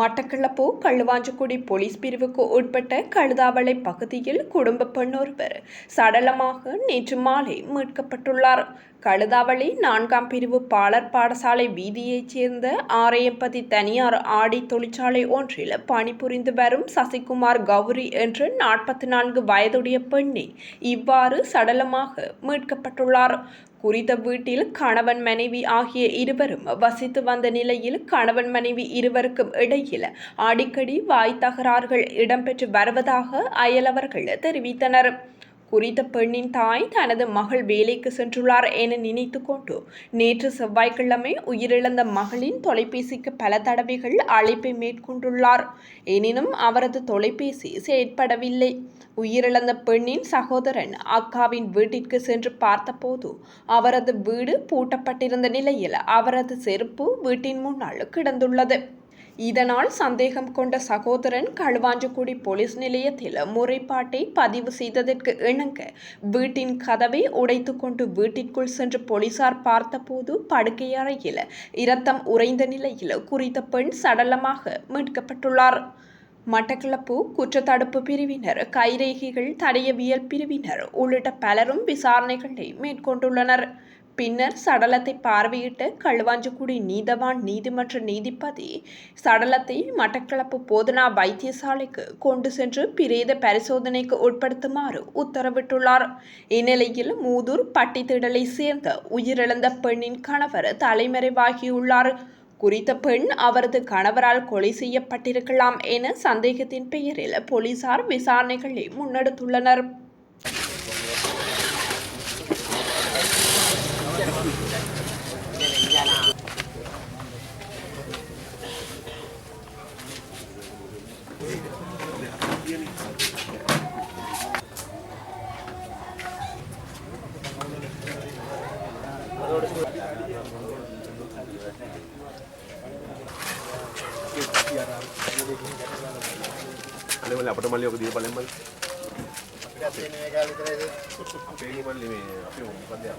Batticaloa Kaluvanchikudy police பிரிவுக்கு உட்பட்ட கழுதாவளை பகுதியில் குடும்ப பெண் ஒருவர் சடலமாக நேற்று மாலை மீட்கப்பட்டுள்ளார். கழுதாவளி நான்காம் பிரிவு பாலர் பாடசாலை வீதியைச் சேர்ந்த ஆரையம்பதி தனியார் ஆடி தொழிற்சாலை ஒன்றில் பணிபுரிந்து வரும் சசிகுமார் கௌரி என்ற நாற்பத்தி நான்கு வயதுடைய பெண்ணை இவ்வாறு சடலமாக மீட்கப்பட்டுள்ளார். குறித்த வீட்டில் கணவன் மனைவி ஆகிய இருவரும் வசித்து வந்த நிலையில் கணவன் மனைவி இருவருக்கும் இடையில் அடிக்கடி வாய் தகராறுகள் இடம்பெற்று வருவதாக அயலவர்கள் தெரிவித்தனர். குறித்த பெண்ணின் தாய் தனது மகள் வேலைக்கு சென்றுள்ளார் என நினைத்து கொண்டு நேற்று செவ்வாய்க்கிழமை உயிரிழந்த மகளின் தொலைபேசிக்கு பல தடவைகள் அழைப்பை மேற்கொண்டுள்ளார். எனினும் அவரது தொலைபேசி செயற்படவில்லை. உயிரிழந்த பெண்ணின் சகோதரன் அக்காவின் வீட்டிற்கு சென்று பார்த்தபோது அவரது வீடு பூட்டப்பட்டிருந்த நிலையில் அவரது செருப்பு வீட்டின் முன்னால் கிடந்துள்ளது. இதனால் சந்தேகம் கொண்ட சகோதரன் களுவாஞ்சிக்குடி போலீஸ் நிலையத்தில் முறைப்பாட்டை பதிவு செய்ததற்கு இணங்க வீட்டின் கதவை உடைத்து கொண்டு வீட்டிற்குள் சென்று போலீசார் பார்த்தபோது படுக்கை அறையில் இரத்தம் உறைந்த நிலையில் குறித்த பெண் சடலமாக மீட்கப்பட்டுள்ளார். மட்டக்களப்பு குற்றத்தடுப்பு பிரிவினர் கைரேகைகள் தடயவியல் பிரிவினர் உள்ளிட்ட பலரும் விசாரணைகளை மேற்கொண்டுள்ளனர். பின்னர் சடலத்தை பார்வையிட்ட களுவாஞ்சிக்குடி நீதவான் நீதிமன்ற நீதிபதி சடலத்தை மட்டக்களப்பு போதனா வைத்தியசாலைக்கு கொண்டு சென்று பிரேத பரிசோதனைக்கு உட்படுத்துமாறு உத்தரவிட்டுள்ளார். இந்நிலையில் மூதூர் பட்டித்திடலை சேர்ந்த உயிரிழந்த பெண்ணின் கணவர் தலைமறைவாகியுள்ளார். குறித்த பெண் அவரது கணவரால் கொலை செய்யப்பட்டிருக்கலாம் என சந்தேகத்தின் பெயரில் போலீசார் விசாரணைகளை முன்னெடுத்துள்ளனர். మళ్ళీ మళ్ళీ అప్పుడు మళ్ళీ ఒక దీపాలు మళ్ళీ फेडी बढी पन्ध्र